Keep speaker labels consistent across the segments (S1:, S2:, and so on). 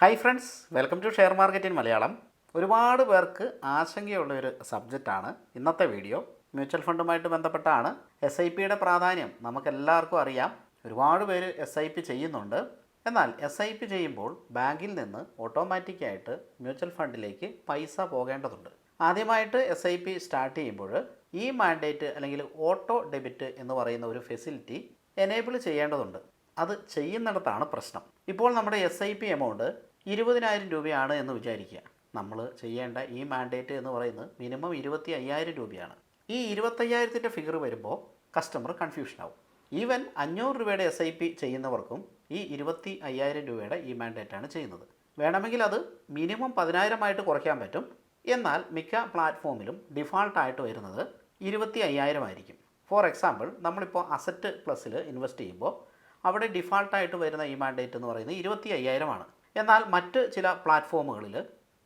S1: Hi friends welcome to share market in Malayalam ഒരുപാട് പേർക്ക് ആശങ്കയുള്ള ഒരു സബ്ജക്റ്റാണ് ഇന്നത്തെ വീഡിയോ മ്യൂച്വൽ ഫണ്ടുമായിട്ട് ബന്ധപ്പെട്ടാണ്. എസ് ഐ പിയുടെ പ്രാധാന്യം നമുക്കെല്ലാവർക്കും അറിയാം. ഒരുപാട് പേര് എസ് ഐ പി ചെയ്യുന്നുണ്ട്. എന്നാൽ എസ് ഐ പി ചെയ്യുമ്പോൾ ബാങ്കിൽ നിന്ന് ഓട്ടോമാറ്റിക്കായിട്ട് മ്യൂച്വൽ ഫണ്ടിലേക്ക് പൈസ പോകേണ്ടതുണ്ട്. ആദ്യമായിട്ട് എസ് ഐ പി സ്റ്റാർട്ട് ചെയ്യുമ്പോൾ ഈ മാൻഡേറ്റ് അല്ലെങ്കിൽ ഓട്ടോ ഡെബിറ്റ് എന്ന് പറയുന്ന ഒരു ഫെസിലിറ്റി എനേബിൾ ചെയ്യേണ്ടതുണ്ട്. അത് ചെയ്യുന്നിടത്താണ് പ്രശ്നം. ഇപ്പോൾ നമ്മുടെ എസ് ഐ പി എമൗണ്ട് ഇരുപതിനായിരം രൂപയാണ് എന്ന് വിചാരിക്കുക. നമ്മൾ ചെയ്യേണ്ട ഈ മാൻഡേറ്റ് എന്ന് പറയുന്നത് മിനിമം ഇരുപത്തി അയ്യായിരം രൂപയാണ്. ഈ ഇരുപത്തയ്യായിരത്തിന്റെ ഫിഗർ വരുമ്പോൾ കസ്റ്റമർ കൺഫ്യൂഷൻ ആവും. ഈവൻ അഞ്ഞൂറ് രൂപയുടെ എസ് ഐ പി ചെയ്യുന്നവർക്കും ഈ ഇരുപത്തി അയ്യായിരം രൂപയുടെ ഈ മാൻഡേറ്റാണ് ചെയ്യുന്നത്. വേണമെങ്കിൽ അത് മിനിമം പതിനായിരമായിട്ട് കുറയ്ക്കാൻ പറ്റും. എന്നാൽ മിക്ക പ്ലാറ്റ്ഫോമിലും ഡിഫാൾട്ടായിട്ട് വരുന്നത് ഇരുപത്തി അയ്യായിരം ആയിരിക്കും ഫോർ എക്സാമ്പിൾ നമ്മളിപ്പോൾ അസറ്റ് പ്ലസ്സിൽ ഇൻവെസ്റ്റ് ചെയ്യുമ്പോൾ അവിടെ ഡിഫാൾട്ടായിട്ട് വരുന്ന ഈ മാൻഡേറ്റ് എന്ന് പറയുന്നത് ഇരുപത്തി അയ്യായിരമാണ് എന്നാൽ മറ്റ് ചില പ്ലാറ്റ്ഫോമുകളിൽ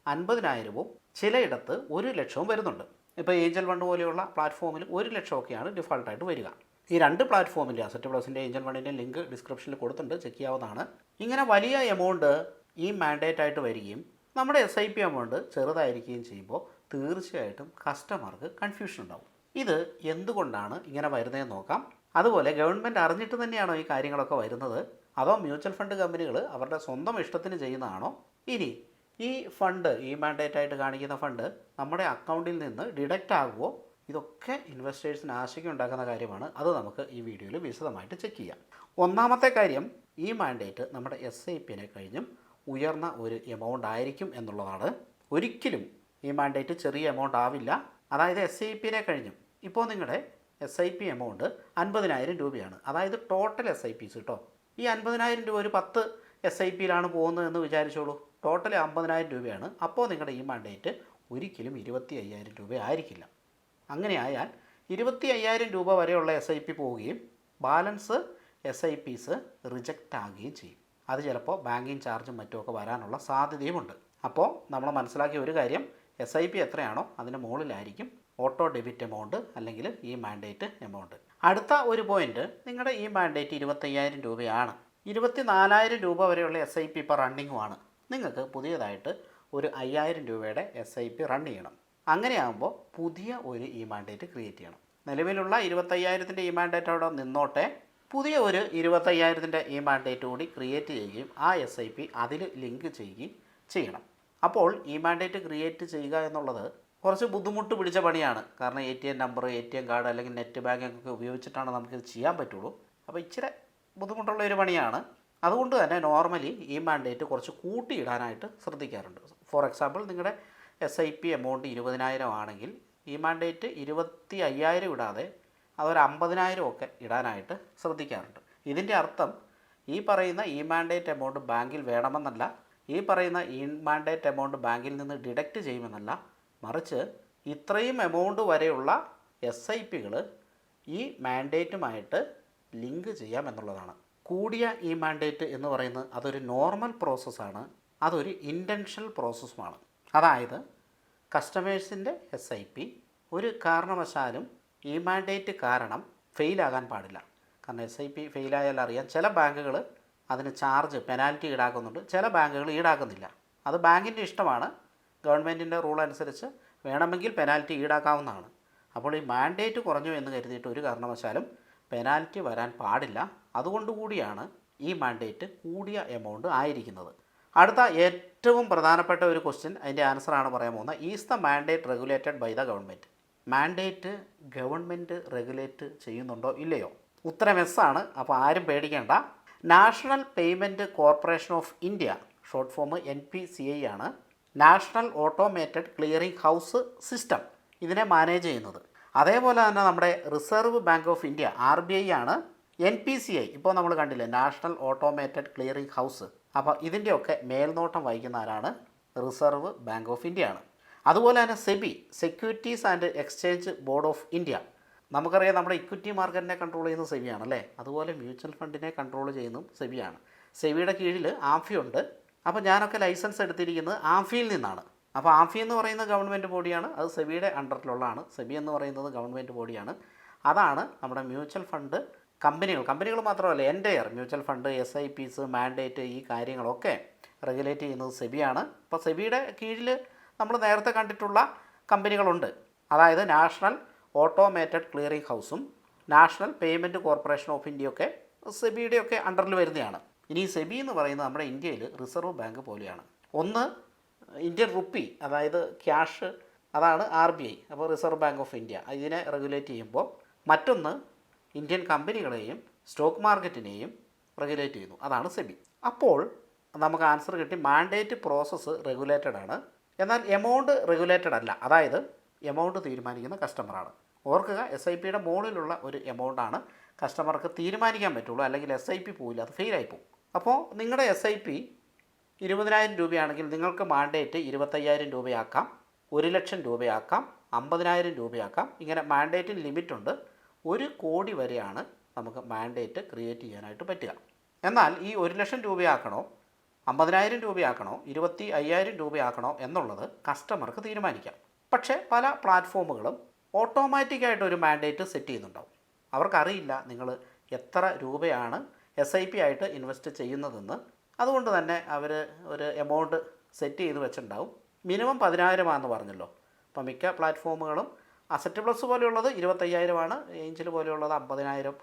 S1: അൻപതിനായിരവും ചിലയിടത്ത് ഒരു ലക്ഷവും വരുന്നുണ്ട്. ഇപ്പോൾ ഏഞ്ചൽ ഫണ്ട് പോലെയുള്ള പ്ലാറ്റ്ഫോമിൽ ഒരു ലക്ഷമൊക്കെയാണ് ഡിഫാൾട്ടായിട്ട് വരിക. ഈ രണ്ട് പ്ലാറ്റ്ഫോമിന്റെ അസറ്റ് പ്ലസിന്റെ ഏഞ്ചൽ ഫണ്ടിന്റെ ലിങ്ക് ഡിസ്ക്രിപ്ഷനിൽ കൊടുത്തിട്ടുണ്ട്. ചെക്ക് ചെയ്യാവുന്നതാണ്. ഇങ്ങനെ വലിയ എമൗണ്ട് ഈ മാൻഡേറ്റ് ആയിട്ട് വരികയും നമ്മുടെ എസ് ഐ പി എമൗണ്ട് ചെറുതായിരിക്കുകയും ചെയ്യുമ്പോൾ തീർച്ചയായിട്ടും കസ്റ്റമർക്ക് കൺഫ്യൂഷൻ ഉണ്ടാവും. ഇത് എന്തുകൊണ്ടാണ് ഇങ്ങനെ വരുന്നതെന്ന് നോക്കാം. അതുപോലെ ഗവൺമെന്റ് അറിഞ്ഞിട്ട് തന്നെയാണോ ഈ കാര്യങ്ങളൊക്കെ വരുന്നത്? അതോ മ്യൂച്വൽ ഫണ്ട് കമ്പനികൾ അവരുടെ സ്വന്തം ഇഷ്ടത്തിന് ചെയ്യുന്നതാണോ? ഇനി ഈ ഫണ്ട് ഈ മാൻഡേറ്റ് ആയിട്ട് കാണിക്കുന്ന ഫണ്ട് നമ്മുടെ അക്കൗണ്ടിൽ നിന്ന് ഡിഡക്റ്റ് ആകുമോ ഇതൊക്കെ ഇൻവെസ്റ്റേഴ്സിന് ആശങ്ക ഉണ്ടാക്കുന്ന കാര്യമാണ്. അത് നമുക്ക് ഈ വീഡിയോയിൽ വിശദമായിട്ട് ചെക്ക് ചെയ്യാം. ഒന്നാമത്തെ കാര്യം ഈ മാൻഡേറ്റ് നമ്മുടെ എസ് ഐ പിനെ കഴിഞ്ഞും ഉയർന്ന ഒരു എമൗണ്ട് ആയിരിക്കും എന്നുള്ളതാണ്. ഒരിക്കലും ഈ മാൻഡേറ്റ് ചെറിയ എമൗണ്ട് ആവില്ല. അതായത് എസ് ഐ പിനെ കഴിഞ്ഞും. ഇപ്പോൾ നിങ്ങളുടെ എസ് ഐ പി എമൗണ്ട് അൻപതിനായിരം രൂപയാണ്. അതായത് ടോട്ടൽ എസ് ഐ പിസ് കേട്ടോ ഈ അൻപതിനായിരം രൂപ ഒരു പത്ത് എസ് ഐ പിയിലാണ് പോകുന്നതെന്ന് വിചാരിച്ചോളൂ. ടോട്ടൽ അമ്പതിനായിരം രൂപയാണ്. അപ്പോൾ നിങ്ങളുടെ ഈ മാൻഡേറ്റ് ഒരിക്കലും ഇരുപത്തി അയ്യായിരം രൂപ ആയിരിക്കില്ല. അങ്ങനെ ആയാൽ ഇരുപത്തി അയ്യായിരം രൂപ വരെയുള്ള എസ് ഐ പി പോവുകയും balance S I Ps reject ആകുകയും ചെയ്യും. അത് ചിലപ്പോൾ ബാങ്കിങ് ചാർജും മറ്റുമൊക്കെ വരാനുള്ള സാധ്യതയുമുണ്ട്. അപ്പോൾ നമ്മൾ മനസ്സിലാക്കിയ ഒരു കാര്യം എസ് ഐ പി എത്രയാണോ അതിന് മുകളിലായിരിക്കും ഓട്ടോ ഡെബിറ്റ് എമൗണ്ട് അല്ലെങ്കിൽ ഈ മാൻഡേറ്റ് എമൗണ്ട്. അടുത്ത ഒരു പോയിന്റ് നിങ്ങളുടെ ഈ മാൻഡേറ്റ് ഇരുപത്തയ്യായിരം രൂപയാണ്. ഇരുപത്തി നാലായിരം രൂപ വരെയുള്ള എസ് ഐ പി ഇപ്പോൾ റണ്ണിങ്ങുമാണ് നിങ്ങൾക്ക് പുതിയതായിട്ട് ഒരു അയ്യായിരം രൂപയുടെ എസ് ഐ പി റൺ ചെയ്യണം. അങ്ങനെയാകുമ്പോൾ പുതിയ ഒരു ഇ മാൻഡേറ്റ് ക്രിയേറ്റ് ചെയ്യണം. നിലവിലുള്ള ഇരുപത്തയ്യായിരത്തിന്റെ ഇ മാൻഡേറ്റ് അവിടെ നിന്നോട്ടെ. പുതിയ ഒരു ഇരുപത്തയ്യായിരത്തിന്റെ ഇ മാൻഡേറ്റ് കൂടി ക്രിയേറ്റ് ചെയ്യുകയും ആ എസ് ഐ പി അതിൽ ലിങ്ക് ചെയ്യുകയും ചെയ്യണം. അപ്പോൾ ഇ മാൻഡേറ്റ് ക്രിയേറ്റ് ചെയ്യുക എന്നുള്ളത് കുറച്ച് ബുദ്ധിമുട്ട് പിടിച്ച പണിയാണ്. കാരണം A T M number A T M card അല്ലെങ്കിൽ നെറ്റ് ബാങ്കിങ് ഒക്കെ ഉപയോഗിച്ചിട്ടാണ് നമുക്കിത് ചെയ്യാൻ പറ്റുള്ളൂ. അപ്പോൾ ഇച്ചിരി ബുദ്ധിമുട്ടുള്ള ഒരു പണിയാണ്. അതുകൊണ്ട് തന്നെ നോർമലി ഈ മാൻഡേറ്റ് കുറച്ച് കൂട്ടിയിടാനായിട്ട് ശ്രദ്ധിക്കാറുണ്ട്. ഫോർ എക്സാമ്പിൾ നിങ്ങളുടെ എസ് ഐ പി എമൗണ്ട് ഇരുപതിനായിരം ആണെങ്കിൽ ഈ മാൻഡേറ്റ് ഇരുപത്തി അയ്യായിരം ഇടാതെ അതൊരു അമ്പതിനായിരം ഒക്കെ ഇടാനായിട്ട് ശ്രദ്ധിക്കാറുണ്ട്. ഇതിന്റെ അർത്ഥം ഈ പറയുന്ന ഇ മാൻഡേറ്റ് എമൗണ്ട് ബാങ്കിൽ വേണമെന്നല്ല ഈ പറയുന്ന ഇ മാൻഡേറ്റ് എമൗണ്ട് ബാങ്കിൽ നിന്ന് ഡിഡക്റ്റ് ചെയ്യുമെന്നല്ല മറിച്ച് ഇത്രയും എമൗണ്ട് വരെയുള്ള എസ് ഐ പികൾ ഈ മാൻഡേറ്റുമായിട്ട് ലിങ്ക് ചെയ്യാം എന്നുള്ളതാണ്. കൂടിയ ഈ മാൻഡേറ്റ് എന്ന് പറയുന്നത് അതൊരു നോർമൽ പ്രോസസ്സാണ് അതൊരു ഇന്റൻഷണൽ പ്രോസസ്സുമാണ് അതായത് കസ്റ്റമേഴ്സിന്റെ എസ് ഐ പി ഒരു കാരണവശാലും ഈ മാൻഡേറ്റ് കാരണം ഫെയിലാകാൻ പാടില്ല. കാരണം എസ് ഐ പി ഫെയിലായാൽ അറിയാം ചില ബാങ്കുകൾ അതിന് ചാർജ് പെനാൽറ്റി ഈടാക്കുന്നുണ്ട് ചില ബാങ്കുകൾ ഈടാക്കുന്നില്ല. അത് ബാങ്കിന്റെ ഇഷ്ടമാണ് ഗവൺമെന്റിന്റെ റൂൾ അനുസരിച്ച് വേണമെങ്കിൽ പെനാൽറ്റി ഈടാക്കാവുന്നതാണ്. അപ്പോൾ ഈ മാൻഡേറ്റ് കുറഞ്ഞു എന്ന് കരുതിയിട്ട് ഒരു കാരണവശാലും പെനാൽറ്റി വരാൻ പാടില്ല. അതുകൊണ്ടുകൂടിയാണ് ഈ മാൻഡേറ്റ് കൂടിയ എമൗണ്ട് ആയിരിക്കുന്നത്. അടുത്ത ഏറ്റവും പ്രധാനപ്പെട്ട ഒരു ക്വസ്റ്റ്യൻ അതിന്റെ ആൻസറാണ് പറയാൻ പോകുന്നത്. Is the mandate regulated by the government mandate government regulate ചെയ്യുന്നുണ്ടോ ഇല്ലയോ? ഉത്തരം എസ് ആണ്. അപ്പോൾ ആരും പേടിക്കേണ്ട. National payment corporation of India short form N P C I ആണ്. National automated clearing house system ഇതിനെ മാനേജ് ചെയ്യുന്നത്. അതേപോലെ തന്നെ നമ്മുടെ reserve bank of India R B I ആണ് എൻ പി സി ഐ. ഇപ്പോൾ നമ്മൾ കണ്ടില്ലേ നാഷണൽ ഓട്ടോമേറ്റഡ് ക്ലിയറിംഗ് ഹൗസ്. അപ്പോൾ ഇതിന്റെയൊക്കെ മേൽനോട്ടം വഹിക്കുന്ന ആരാണ്? റിസർവ് ബാങ്ക് ഓഫ് ഇന്ത്യ ആണ്. അതുപോലെ തന്നെ SEBI securities and exchange board of India. നമുക്കറിയാം നമ്മുടെ ഇക്വിറ്റി മാർക്കറ്റിനെ കൺട്രോൾ ചെയ്യുന്ന സെബിയാണ് അല്ലേ അതുപോലെ മ്യൂച്വൽ ഫണ്ടിനെ കൺട്രോൾ ചെയ്യുന്നതും സെബിയാണ്. സെബിയുടെ കീഴിൽ ആഫിയുണ്ട് അപ്പോൾ ഞാനൊക്കെ ലൈസൻസ് എടുത്തിരിക്കുന്നത് ആഫിയിൽ നിന്നാണ്. അപ്പോൾ ആഫി എന്ന് പറയുന്ന ഗവൺമെന്റ് ബോഡിയാണ്. അത് സെബിയുടെ അണ്ടറിലുള്ളതാണ്. സെബി എന്ന് പറയുന്നത് ഗവൺമെന്റ് ബോഡിയാണ്. അതാണ് നമ്മുടെ മ്യൂച്വൽ ഫണ്ട് കമ്പനികൾ. കമ്പനികൾ മാത്രമല്ല entire mutual fund S I Ps mandate ഈ കാര്യങ്ങളൊക്കെ റെഗുലേറ്റ് ചെയ്യുന്നത് സെബിയാണ്. അപ്പോൾ സെബിയുടെ കീഴിൽ നമ്മൾ നേരത്തെ കണ്ടിട്ടുള്ള കമ്പനികളുണ്ട്. അതായത് നാഷണൽ ഓട്ടോമേറ്റഡ് ക്ലിയറിംഗ് ഹൗസും നാഷണൽ പേയ്മെന്റ് കോർപ്പറേഷൻ ഓഫ് ഇന്ത്യയൊക്കെ സെബിയുടെയൊക്കെ അണ്ടറിൽ വരുന്നതാണ്. ഇനി സെബി എന്ന് പറയുന്നത് നമ്മുടെ ഇന്ത്യയിൽ റിസർവ് ബാങ്ക് പോലെയാണ്. ഒന്ന് ഇന്ത്യൻ റുപ്പി അതായത് ക്യാഷ് അതാണ് ആർ ബി ഐ അപ്പോൾ റിസർവ് ബാങ്ക് ഓഫ് ഇന്ത്യ. ഇതിനെ റെഗുലേറ്റ് ചെയ്യുമ്പോൾ മറ്റൊന്ന് ഇന്ത്യൻ കമ്പനികളെയും സ്റ്റോക്ക് മാർക്കറ്റിനെയും റെഗുലേറ്റ് ചെയ്യുന്നു. അതാണ് സെബി അപ്പോൾ നമുക്ക് ആൻസർ കിട്ടി മാൻഡേറ്റ് പ്രോസസ്സ് റെഗുലേറ്റഡ് ആണ്. എന്നാൽ എമൗണ്ട് റെഗുലേറ്റഡ് അല്ല. അതായത് എമൗണ്ട് തീരുമാനിക്കുന്ന കസ്റ്റമറാണ് ഓർക്കുക എസ് ഐ പിയുടെ മുകളിലുള്ള ഒരു എമൗണ്ടാണ് കസ്റ്റമർക്ക് തീരുമാനിക്കാൻ പറ്റുള്ളൂ. അല്ലെങ്കിൽ എസ് ഐ പി പോയില്ല അത് ഫെയിലായി പോകും അപ്പോൾ നിങ്ങളുടെ എസ് ഐ പി ഇരുപതിനായിരം രൂപയാണെങ്കിൽ നിങ്ങൾക്ക് മാൻഡേറ്റ് ഇരുപത്തയ്യായിരം രൂപയാക്കാം ഒരു ലക്ഷം രൂപയാക്കാം അമ്പതിനായിരം രൂപയാക്കാം. ഇങ്ങനെ മാൻഡേറ്റിന് ലിമിറ്റുണ്ട് ഒരു കോടി വരെയാണ് നമുക്ക് മാൻഡേറ്റ് ക്രിയേറ്റ് ചെയ്യാനായിട്ട് പറ്റുക. എന്നാൽ ഈ ഒരു ലക്ഷം രൂപയാക്കണോ അമ്പതിനായിരം രൂപയാക്കണോ ഇരുപത്തി അയ്യായിരം രൂപയാക്കണോ എന്നുള്ളത് കസ്റ്റമർക്ക് തീരുമാനിക്കാം. പക്ഷേ പല പ്ലാറ്റ്ഫോമുകളും ഓട്ടോമാറ്റിക്കായിട്ട് ഒരു മാൻഡേറ്റ് സെറ്റ് ചെയ്യുന്നുണ്ടാവും. അവർക്കറിയില്ല നിങ്ങൾ എത്ര രൂപയാണ് എസ് ഐ പി ആയിട്ട് ഇൻവെസ്റ്റ് ചെയ്യുന്നതെന്ന്. അതുകൊണ്ട് തന്നെ അവർ ഒരു എമൗണ്ട് സെറ്റ് ചെയ്ത് വെച്ചിട്ടുണ്ടാവും. മിനിമം പതിനായിരമാണെന്ന് പറഞ്ഞല്ലോ. അപ്പോൾ മിക്ക പ്ലാറ്റ്ഫോമുകളും അസറ്റ് പ്ലസ് പോലെയുള്ളത് ഇരുപത്തയ്യായിരമാണ് ഏഞ്ചൽ പോലെയുള്ളത് അമ്പതിനായിരം.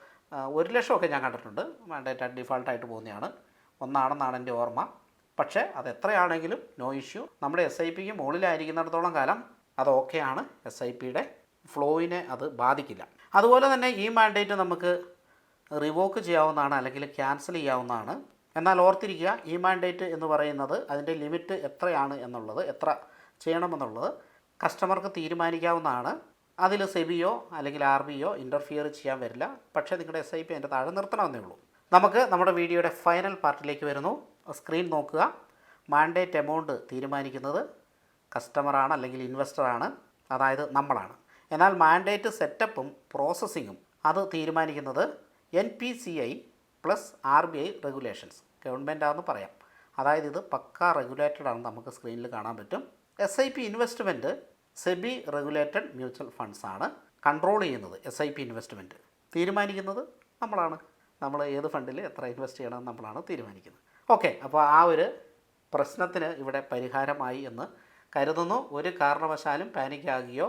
S1: ഒരു ലക്ഷമൊക്കെ ഞാൻ കണ്ടിട്ടുണ്ട്. മാൻഡേറ്റ് ഡിഫാൾട്ടായിട്ട് പോകുന്നതാണ്. ഒന്നാണെന്നാണ് എന്റെ ഓർമ്മ. പക്ഷേ അത് എത്രയാണെങ്കിലും നോ ഇഷ്യൂ നമ്മുടെ എസ് ഐ പിക്ക് മുകളിലായിരിക്കുന്നിടത്തോളം കാലം അത് ഓക്കെയാണ് എസ് ഐ പിയുടെ ഫ്ലോയിനെ അത് ബാധിക്കില്ല. അതുപോലെ തന്നെ ഈ മാൻഡേറ്റ് നമുക്ക് റിവോക്ക് ചെയ്യാവുന്നതാണ് അല്ലെങ്കിൽ ക്യാൻസൽ ചെയ്യാവുന്നതാണ്. എന്നാൽ ഓർത്തിരിക്കുക ഈ മാൻഡേറ്റ് എന്ന് പറയുന്നത് അതിന്റെ ലിമിറ്റ് എത്രയാണ് എന്നുള്ളത് എത്ര ചെയ്യണമെന്നുള്ളത് കസ്റ്റമർക്ക് തീരുമാനിക്കാവുന്നതാണ്. അതിൽ സെബിയോ അല്ലെങ്കിൽ ആർ ബിയോ ഇന്റർഫിയർ ചെയ്യാൻ വരില്ല. പക്ഷേ നിങ്ങളുടെ എസ് ഐ പി അതിന്റെ താഴെ നിർത്തണമെന്നേ ഉള്ളൂ. നമുക്ക് നമ്മുടെ വീഡിയോയുടെ ഫൈനൽ പാർട്ടിലേക്ക് വരുന്നു. സ്ക്രീൻ നോക്കുക. മാൻഡേറ്റ് എമൗണ്ട് തീരുമാനിക്കുന്നത് കസ്റ്റമറാണ് അല്ലെങ്കിൽ ഇൻവെസ്റ്ററാണ് അതായത് നമ്മളാണ്. എന്നാൽ മാൻഡേറ്റ് സെറ്റപ്പും പ്രോസസ്സിങ്ങും അത് തീരുമാനിക്കുന്നത് N P C I plus R B I regulations ഗവൺമെന്റാണെന്ന് പറയാം. അതായത് ഇത് പക്ക റെഗുലേറ്റഡ് ആണെന്ന് നമുക്ക് സ്ക്രീനിൽ കാണാൻ പറ്റും. S I P investment SEBI regulated mutual funds ആണ് കൺട്രോൾ ചെയ്യുന്നത് എസ് ഐ പി ഇൻവെസ്റ്റ്മെന്റ് തീരുമാനിക്കുന്നത് നമ്മളാണ്. നമ്മൾ ഏത് ഫണ്ടിൽ എത്ര ഇൻവെസ്റ്റ് ചെയ്യണമെന്ന് നമ്മളാണ് തീരുമാനിക്കുന്നത്. ഓക്കെ അപ്പോൾ ആ ഒരു പ്രശ്നത്തിന് ഇവിടെ പരിഹാരമായി എന്ന് കരുതുന്നു. ഒരു കാരണവശാലും പാനിക് ആകുകയോ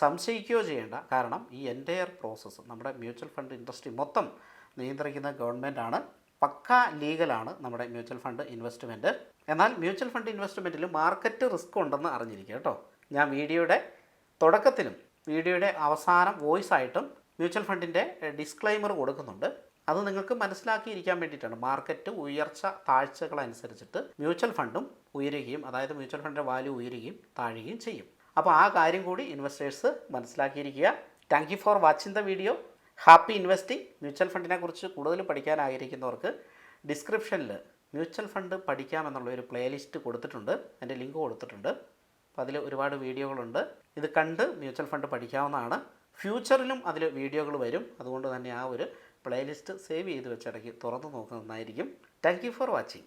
S1: സംശയിക്കുകയോ ചെയ്യേണ്ട. കാരണം ഈ എന്റയർ പ്രോസസ്സ് നമ്മുടെ മ്യൂച്വൽ ഫണ്ട് ഇൻഡസ്ട്രി മൊത്തം നിയന്ത്രിക്കുന്ന ഗവൺമെന്റാണ് പക്ക ലീഗലാണ് നമ്മുടെ മ്യൂച്വൽ ഫണ്ട് ഇൻവെസ്റ്റ്മെന്റ് എന്നാൽ മ്യൂച്വൽ ഫണ്ട് ഇൻവെസ്റ്റ്മെന്റിൽ മാർക്കറ്റ് റിസ്ക് ഉണ്ടെന്ന് അറിഞ്ഞിരിക്കുക കേട്ടോ. ഞാൻ വീഡിയോയുടെ തുടക്കത്തിലും വീഡിയോയുടെ അവസാനം വോയിസ് ആയിട്ടും മ്യൂച്വൽ ഫണ്ടിന്റെ ഡിസ്ക്ലൈമർ കൊടുക്കുന്നുണ്ട്. അത് നിങ്ങൾക്ക് മനസ്സിലാക്കിയിരിക്കാൻ വേണ്ടിയിട്ടാണ്. മാർക്കറ്റ് ഉയർച്ച താഴ്ചകളനുസരിച്ചിട്ട് മ്യൂച്വൽ ഫണ്ടും ഉയരുകയും അതായത് മ്യൂച്വൽ ഫണ്ടിന്റെ വാല്യൂ ഉയരുകയും താഴുകയും ചെയ്യും. അപ്പോൾ ആ കാര്യം കൂടി investors മനസ്സിലാക്കിയിരിക്കുക. Thank you for watching the video happy investing mutual ഫണ്ടിനെ കുറിച്ച് കൂടുതൽ പഠിക്കാൻ ആഗ്രഹിക്കുന്നവർക്ക് ഡിസ്ക്രിപ്ഷനിൽ മ്യൂച്വൽ ഫണ്ട് പഠിക്കാമെന്നുള്ള ഒരു പ്ലേലിസ്റ്റ് കൊടുത്തിട്ടുണ്ട്. അതിന്റെ ലിങ്ക് കൊടുത്തിട്ടുണ്ട്. അപ്പോൾ അതിൽ ഒരുപാട് വീഡിയോകളുണ്ട്. ഇത് കണ്ട് മ്യൂച്വൽ ഫണ്ട് പഠിക്കാവുന്നതാണ്. ഫ്യൂച്ചറിലും അതിൽ വീഡിയോകൾ വരും. അതുകൊണ്ട് തന്നെ ആ ഒരു പ്ലേലിസ്റ്റ് സേവ് ചെയ്ത് വെച്ചിടയ്ക്ക് തുറന്നു നോക്കുന്നതായിരിക്കും thank you for watching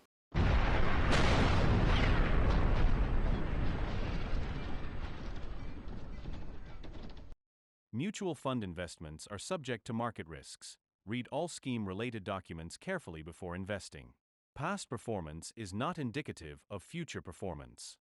S2: Mutual fund investments are subject to market risks. Read all scheme related documents carefully before investing. Past performance is not indicative of future performance.